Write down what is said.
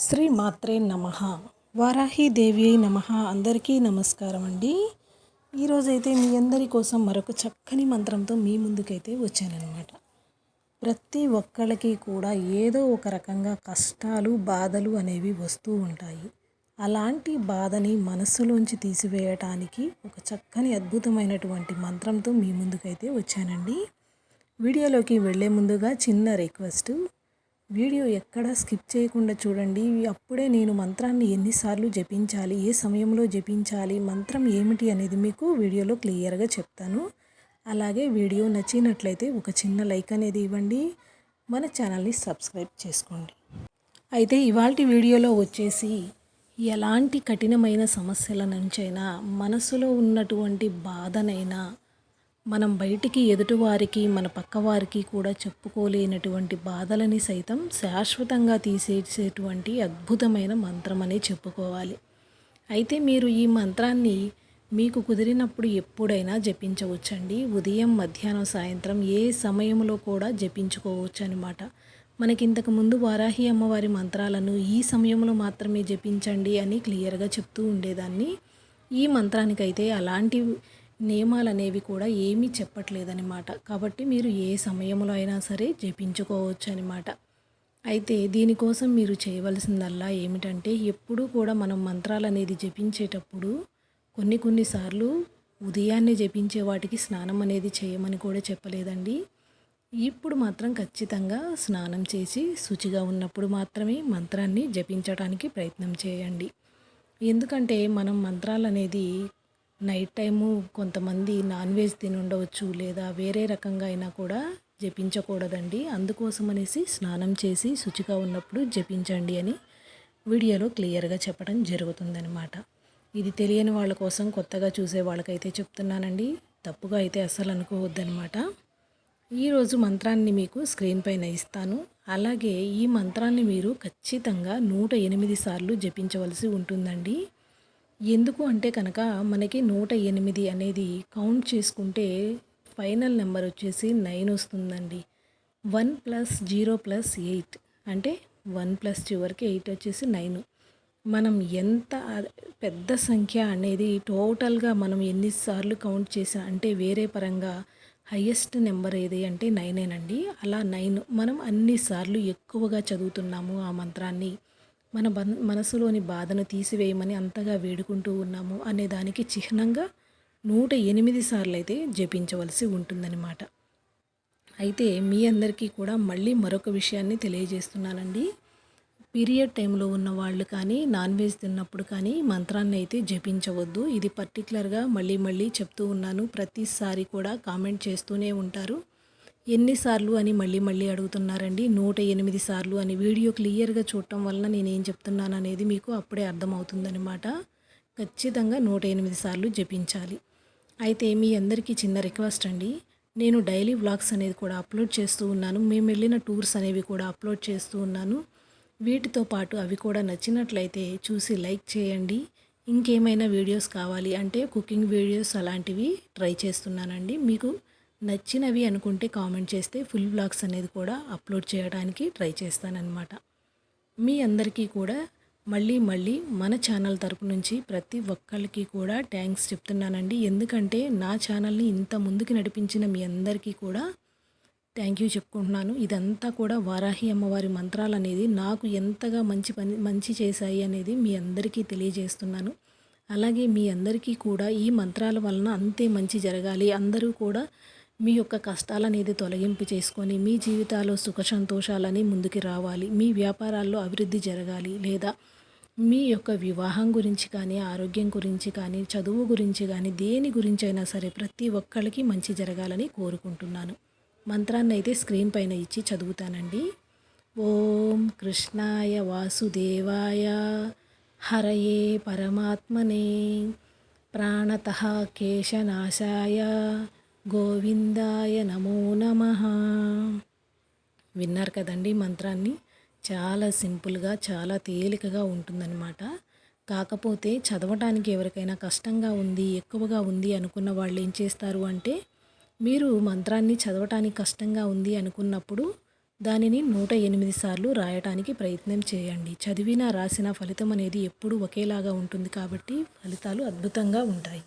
శ్రీ మాత్రే నమ. వారాహిదేవి అయి నమ. అందరికీ నమస్కారం అండి. ఈరోజైతే మీ అందరి కోసం మరొక చక్కని మంత్రంతో మీ ముందుకైతే వచ్చానన్నమాట. ప్రతి ఒక్కళ్ళకి కూడా ఏదో ఒక రకంగా కష్టాలు బాధలు అనేవి వస్తూ ఉంటాయి. అలాంటి బాధని మనస్సులోంచి తీసివేయటానికి ఒక చక్కని అద్భుతమైనటువంటి మంత్రంతో మీ ముందుకైతే వచ్చానండి. వీడియోలోకి వెళ్ళే ముందుగా చిన్న రిక్వెస్ట్. వీడియో ఎక్కడ స్కిప్ చేయకుండా చూడండి. అప్పుడే నేను మంత్రాన్ని ఎన్నిసార్లు జపించాలి ఏ సమయంలో జపించాలి మంత్రం ఏమిటి అనేది మీకు వీడియోలో క్లియర్గా చెప్తాను. అలాగే వీడియో నచ్చినట్లయితే ఒక చిన్న లైక్ అనేది ఇవ్వండి. మన ఛానల్ని సబ్స్క్రైబ్ చేసుకోండి. అయితే ఇవాళ వీడియోలో వచ్చేసి ఎలాంటి కఠినమైన సమస్యల నుంచైనా మనసులో ఉన్నటువంటి బాధనైనా మనం బయటికి ఎదుటివారికి మన పక్కవారికి కూడా చెప్పుకోలేనటువంటి బాధలని సైతం శాశ్వతంగా తీసేసేటువంటి అద్భుతమైన మంత్రం అని చెప్పుకోవాలి. అయితే మీరు ఈ మంత్రాన్ని మీకు కుదిరినప్పుడు ఎప్పుడైనా జపించవచ్చండి. ఉదయం మధ్యాహ్నం సాయంత్రం ఏ సమయంలో కూడా జపించుకోవచ్చు అనమాట మనకి ఇంతకు ముందు వారాహి అమ్మవారి మంత్రాలను ఈ సమయంలో మాత్రమే జపించండి అని క్లియర్గా చెప్తూ ఉండేదాన్ని. ఈ మంత్రానికైతే అలాంటి నియమాలు అనేవి కూడా ఏమీ చెప్పట్లేదన్నమాట. కాబట్టి మీరు ఏ సమయంలో అయినా సరే జపించుకోవచ్చు అనమాట అయితే దీనికోసం మీరు చేయవలసిందల్లా ఏమిటంటే ఎప్పుడూ కూడా మనం మంత్రాలు అనేది జపించేటప్పుడు కొన్ని కొన్నిసార్లు ఉదయాన్నే జపించే వాటికి స్నానం అనేది చేయమని కూడా చెప్పలేదండి. ఇప్పుడు మాత్రం ఖచ్చితంగా స్నానం చేసి శుచిగా ఉన్నప్పుడు మాత్రమే మంత్రాన్ని జపించడానికి ప్రయత్నం చేయండి. ఎందుకంటే మనం మంత్రాలు అనేది నైట్ టైము కొంతమంది నాన్ వెజ్ తిని ఉండవచ్చు లేదా వేరే రకంగా అయినా కూడా జపించకూడదండి. అందుకోసం అనేసి స్నానం చేసి శుచిగా ఉన్నప్పుడు జపించండి అని వీడియోలో క్లియర్గా చెప్పడం జరుగుతుందనమాట ఇది తెలియని వాళ్ళ కోసం కొత్తగా చూసే వాళ్ళకైతే చెప్తున్నానండి. తప్పుగా అయితే అస్సలు అనుకోవద్దనమాట ఈరోజు మంత్రాన్ని మీకు స్క్రీన్ పైన ఇస్తాను. అలాగే ఈ మంత్రాన్ని మీరు ఖచ్చితంగా నూట ఎనిమిది సార్లు జపించవలసి ఉంటుందండి. ఎందుకు అంటే కనుక మనకి నూట ఎనిమిది అనేది కౌంట్ చేసుకుంటే ఫైనల్ నెంబర్ వచ్చేసి నైన్ వస్తుందండి. One plus zero plus eight అంటే వన్ ప్లస్ చివరికి ఎయిట్ వచ్చేసి నైన్ మనం ఎంత పెద్ద సంఖ్య అనేది టోటల్గా మనం ఎన్నిసార్లు కౌంట్ చేసా అంటే వేరే పరంగా హయ్యెస్ట్ నెంబర్ ఏది అంటే నైనేనండి అలా నైన్ మనం అన్నిసార్లు ఎక్కువగా చదువుతున్నాము ఆ మంత్రాన్ని. మన మనసులోని బాధను తీసివేయమని అంతగా వేడుకుంటూ ఉన్నాము అనే దానికి చిహ్నంగా నూట ఎనిమిది సార్లు అయితే జపించవలసి ఉంటుందన్నమాట. అయితే మీ అందరికీ కూడా మళ్ళీ మరొక విషయాన్ని తెలియజేస్తున్నానండి. పీరియడ్ టైంలో ఉన్న వాళ్ళు కానీ నాన్ వెజ్ తిన్నప్పుడు కానీ మంత్రాన్ని అయితే జపించవద్దు. ఇది పర్టికులర్గా మళ్ళీ మళ్ళీ చెప్తూ ఉన్నాను. ప్రతిసారి కూడా కామెంట్ చేస్తూనే ఉంటారు. ఎన్నిసార్లు అని మళ్ళీ మళ్ళీ అడుగుతున్నారండి. నూట ఎనిమిది సార్లు అని వీడియో క్లియర్గా చూడటం వలన నేను ఏం చెప్తున్నాను అనేది మీకు అప్పుడే అర్థమవుతుందనమాట ఖచ్చితంగా నూట ఎనిమిది సార్లు జపించాలి. అయితే మీ అందరికీ చిన్న రిక్వెస్ట్ అండి. నేను డైలీ వ్లాగ్స్ అనేది కూడా అప్లోడ్ చేస్తూ ఉన్నాను. మేము వెళ్ళిన టూర్స్ అనేవి కూడా అప్లోడ్ చేస్తూ ఉన్నాను. వీటితో పాటు అవి కూడా నచ్చినట్లయితే చూసి లైక్ చేయండి. ఇంకేమైనా వీడియోస్ కావాలి అంటే కుకింగ్ వీడియోస్ అలాంటివి ట్రై చేస్తున్నానండి. మీకు నచ్చినవి అనుకుంటే కామెంట్ చేస్తే ఫుల్ బ్లాగ్స్ అనేది కూడా అప్లోడ్ చేయడానికి ట్రై చేస్తానన్నమాట. మీ అందరికీ కూడా మళ్ళీ మళ్ళీ మన ఛానల్ తరపు నుంచి ప్రతి ఒక్కరికి కూడా థ్యాంక్స్ చెప్తున్నానండి. ఎందుకంటే నా ఛానల్ని ఇంత ముందుకు నడిపించిన మీ అందరికీ కూడా థ్యాంక్ యూ చెప్పుకుంటున్నాను. ఇదంతా కూడా వారాహి అమ్మవారి మంత్రాలు అనేది నాకు ఎంతగా మంచి పని మంచి చేశాయి అనేది మీ అందరికీ తెలియజేస్తున్నాను. అలాగే మీ అందరికీ కూడా ఈ మంత్రాల వలన అంతే మంచి జరగాలి. అందరూ కూడా మీ యొక్క కష్టాలనేది తొలగింపు చేసుకొని మీ జీవితాల్లో సుఖ సంతోషాలని ముందుకు రావాలి. మీ వ్యాపారాల్లో అభివృద్ధి జరగాలి. లేదా మీ యొక్క వివాహం గురించి కానీ ఆరోగ్యం గురించి కానీ చదువు గురించి కానీ దేని గురించి అయినా సరే ప్రతి ఒక్కరికి మంచి జరగాలని కోరుకుంటున్నాను. మంత్రాన్ని అయితే స్క్రీన్ పైన ఇచ్చి చదువుతానండి. ఓం కృష్ణాయ వాసుదేవాయ హరయే పరమాత్మనే. ప్రాణత కేశనాశాయ. గోవిందాయ నమో నమ. విన్నారు కదండి మంత్రాన్ని? చాలా సింపుల్గా చాలా తేలికగా ఉంటుందన్నమాట. కాకపోతే చదవటానికి ఎవరికైనా కష్టంగా ఉంది ఎక్కువగా ఉంది అనుకున్న వాళ్ళు ఏం చేస్తారు అంటే మీరు మంత్రాన్ని చదవటానికి కష్టంగా ఉంది అనుకున్నప్పుడు దానిని నూట ఎనిమిది సార్లు రాయటానికి ప్రయత్నం చేయండి. చదివిన రాసిన ఫలితం అనేది ఎప్పుడూ ఒకేలాగా ఉంటుంది కాబట్టి ఫలితాలు అద్భుతంగా ఉంటాయి.